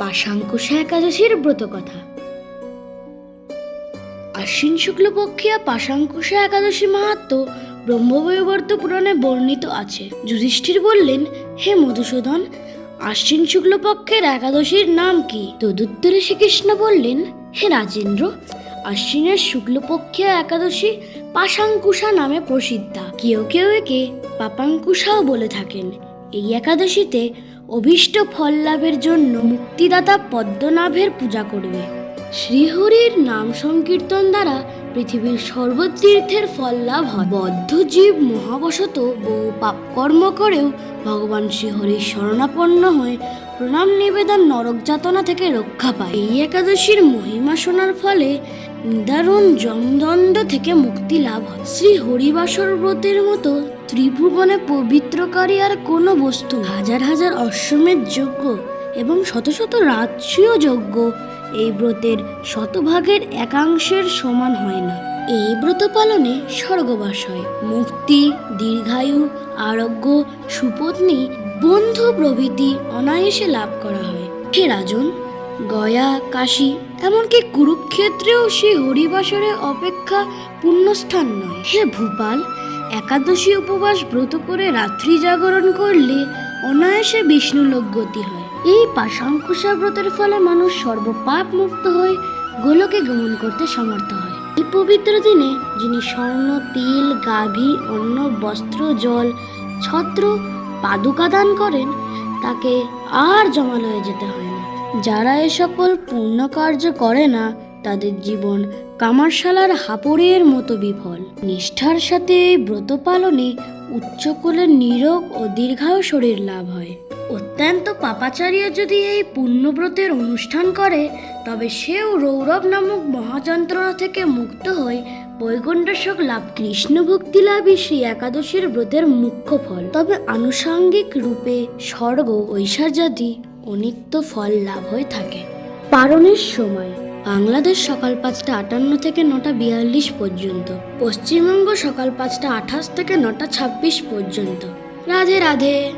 পাশাঙ্কুশা একাদশীর ব্রত কথা। আশ্বিন শুক্লপক্ষিয়া পাশাঙ্কুশা একাদশী মাহাত্ম ব্রহ্মবৈবর্ত পুরাণে বর্ণিত আছে। যুধিষ্ঠির বললেন, হে মধুসূদন, আশ্বিন শুক্লপক্ষের একাদশীর নাম কি? তদুত্তরে শ্রীকৃষ্ণ বললেন, হে রাজেন্দ্র, আশ্বিনের শুক্লপক্ষিয়া একাদশী পাশাঙ্কুশা নামে প্রসিদ্ধা। কেউ কেউ একে পাপাঙ্কুশাও বলে থাকেন। এই একাদশীতে অভীষ্ট ফল লাভের জন্য মুক্তিদাতা পদ্মনাভের পূজা করবে। শ্রীহরির নাম সংকীর্তন দ্বারা পৃথিবীর সর্বতীর্থের ফল লাভ হয়। বদ্ধ জীব মহাবশত বহু পাপকর্ম করেও ভগবান শ্রীহরির শরণাপন্ন হয়ে প্রণাম নিবেদন নরক যাতনা থেকে রক্ষা পায়। এই একাদশীর মহিমা শোনার ফলে নিদারুণ জমদণ্ড থেকে মুক্তি লাভ হয়। শ্রী হরিবাসর ব্রতের মতো ত্রিভুবনে পবিত্রকারী আর কোনো বস্তু হাজার হাজার অশ্বমেধ যজ্ঞ এবং শত শত রাজসীয় যজ্ঞ এই ব্রতের শতভাগের একাংশের সমান হয় না। এই ব্রত পালনে স্বর্গবাস হয়। মুক্তি, দীর্ঘায়ু, আরোগ্য, সুপত্নী, বন্ধু প্রভৃতি অনায়াসে লাভ করা হয়। হে রাজন গয়া, কাশী, এমনকি কুরুক্ষেত্রেও সে হরিবাসরে অপেক্ষা পুণ্যস্থান নয়। হে ভূপাল, একাদশী উপবাস ব্রত করে রাত্রি জাগরণ করলে অনায়াসে বিষ্ণু লোক গতি হয়। এই পাশাঙ্কুশা ব্রতের ফলে মানুষ সর্বপাপ মুক্ত হয়ে গোলকে গমন করতে সমর্থ হয়। এই পবিত্র দিনে যিনি স্বর্ণ, তিল, গাভী, অন্ন, বস্ত্র, জল, ছত্র, পাদুকা দান করেন, তাকে আর জমালয়ে যেতে হয় যারা এ সকল পূর্ণ কার্য করে না, তাদের জীবন কামারশালার হাপড়ের মতো বিফল। নিষ্ঠার সাথে এই ব্রত পালনে উচ্চকুলের নিরোগ ও দীর্ঘায়ু শরীর লাভ হয়। অত্যন্ত পাপাচার্য যদি এই পুণ্যব্রতের অনুষ্ঠান করে, তবে সেও রৌরব নামক মহাযন্ত্রণা থেকে মুক্ত হয়ে বৈকুণ্ঠ লাভ, কৃষ্ণ ভক্তি লাভই শ্রী একাদশীর ব্রতের মুখ্য ফল। তবে আনুষাঙ্গিক রূপে স্বর্গ ঐশ্বর্যাদি অনিত্য ফল লাভ হয়ে থাকে। পারণের সময়, বাংলাদেশ সকাল পাঁচটা আটান্ন থেকে নটা বিয়াল্লিশ পর্যন্ত। পশ্চিমবঙ্গ সকাল পাঁচটা আঠাশ থেকে নটা ছাব্বিশ পর্যন্ত। রাধে রাধে।